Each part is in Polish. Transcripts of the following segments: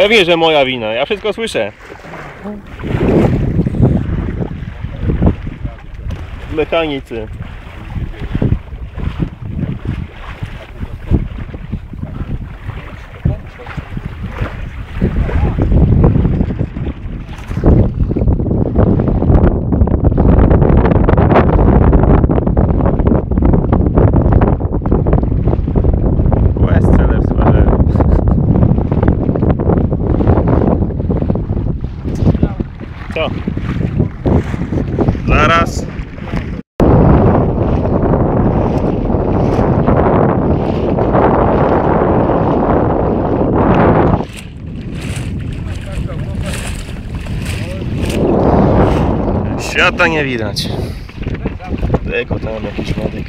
Pewnie, że moja wina. Ja wszystko słyszę. Mechanicy. Co? Zaraz. Świata nie widać. Tego tam jakiś medyk.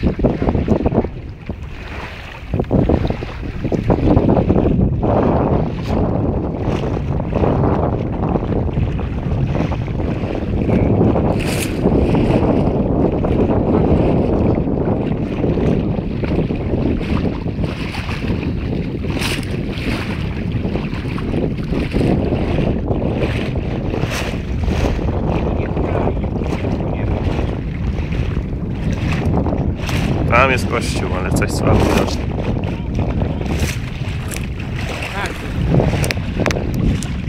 Tam jest kościół, ale coś słabo widoczne.